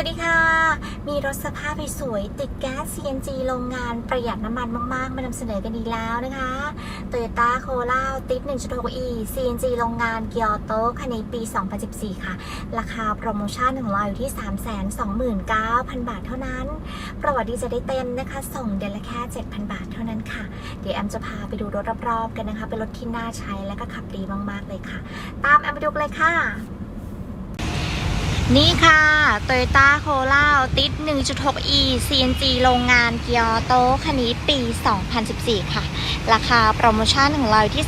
สวัสดีค่ะ มีรถสภาพสวยติดแก๊ส CNG โรงงานประหยัดน้ำมันมากๆ มานำเสนอกันดีกแล้วนะคะ Toyota Corolla ติด 1.6e CNG โรงงานเกียร์โตคันในปี 2014 ค่ะ ราคาโปรโมชั่นของเราอยู่ที่ 329,000 บาทเท่านั้น ประวัติดีจะได้เต็มนะคะ ส่งเดือนละแค่ 7,000 บาทเท่านั้นค่ะ เดี๋ยวแอมจะพาไปดูรถรอบๆกันนะคะ เป็นรถที่น่าใช้และก็ขับดีมากๆเลยค่ะ ตามแอมไปดูกันเลยค่ะ นี่ค่ะ Toyota Corolla Altis 1.6e CNG โรงงานเกียร์โตคันนี้ปี 2014 ค่ะ ราคาโปรโมชั่นของเราที่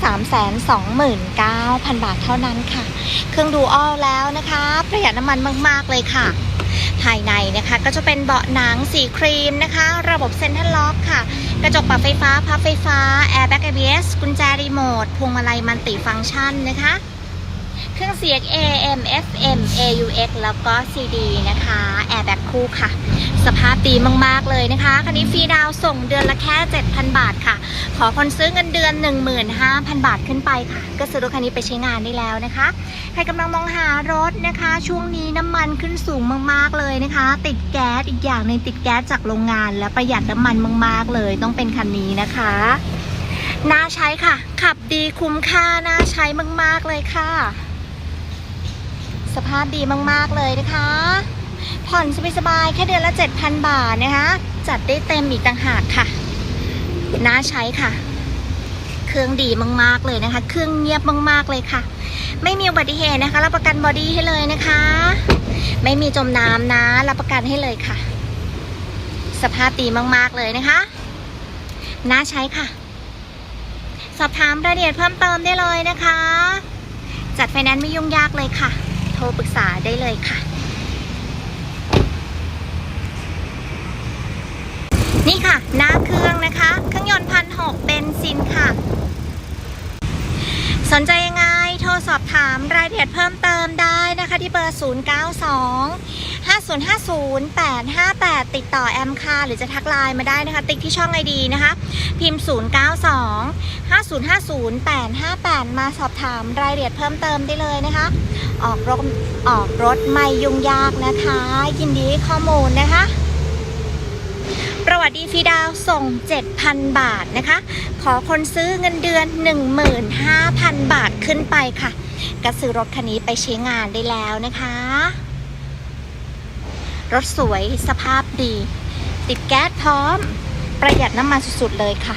329,000 บาทเท่านั้นค่ะ เครื่องดูออลแล้วนะคะ ประหยัดน้ำมันมาก ๆ เลยค่ะ ภายในนะคะก็จะเป็นเบาะหนังสีครีมนะคะ ระบบเซ็นทรัลล็อกค่ะกระจกปรับไฟฟ้าพับไฟฟ้า Airbag ABS กุญแจรีโมทพวงมาลัยมัลติฟังก์ชันนะคะ เครื่องเสียง AM FM AUX แล้วก็ CD นะคะ Airbag คู่ค่ะ สภาพดีมาก ๆ เลยนะคะคันนี้ฟรีดาวส่งเดือนละแค่ 7,000 บาทค่ะ ขอคนซื้อเงินเดือน 15,000 บาทขึ้นไปค่ะ ก็ซื้อรถคันนี้ไปใช้งานได้แล้วนะคะ ใครกำลังมองหารถนะคะ ช่วงนี้น้ำมันขึ้นสูงมาก ๆ เลยนะคะ ติดแก๊สอีกอย่างหนึงติดแก๊สจากโรงงาน และประหยัดน้ำมันมาก ๆ เลยต้องเป็นคันนี้นะคะน่าใช้ค่ะ ขับดีคุ้มค่าน่าใช้มาก ๆ เลยค่ะ สภาพดีมากๆเลยนะคะ ผ่อนสบายๆแค่เดือนละ 7,000 บาทนะคะ จัดได้เต็มอีกต่างหากค่ะ น่าใช้ค่ะ เครื่องดีมากๆเลยนะคะ เครื่องเงียบมากๆเลยค่ะ ไม่มีอุบัติเหตุนะคะ รับประกันบอดี้ให้เลยนะคะ ไม่มีจมน้ำนะ รับประกันให้เลยค่ะ สภาพดีมากๆเลยนะคะ น่าใช้ค่ะ สอบถามรายละเอียดเพิ่มเติมได้เลยนะคะจัดไฟแนนซ์ไม่ยุ่งยากเลยค่ะ ทรปรึกษาได้เลยค่ะ นี่ค่ะ หน้าเครื่องนะคะ เครื่องยนต์พันหกเบนซินค่ะ สนใจยังไง โทรสอบถามรายละเอียดเพิ่มเติมได้นะคะที่เบอร์ 092 5050 858 ติดต่อแอมค่ะ หรือจะทักไลน์มาได้นะคะ ติ๊กที่ช่องไอดีนะคะ พิมพ์ 092 050-858 มาสอบถามรายละเอียดเพิ่มเติมได้เลยนะคะ ออกรถออกรถไม่ยุ่งยากนะคะ ยินดีข้อมูลนะคะ ประวัติดีฟรีดาวส่ง 7,000 บาทนะคะ ขอคนซื้อเงินเดือน 15,000 บาทขึ้นไปค่ะก็ซื้อรถคันนี้ไปใช้งานได้แล้วนะคะ รถสวยสภาพดี ติดแก๊สพร้อม ประหยัดน้ำมันสุดๆเลยค่ะ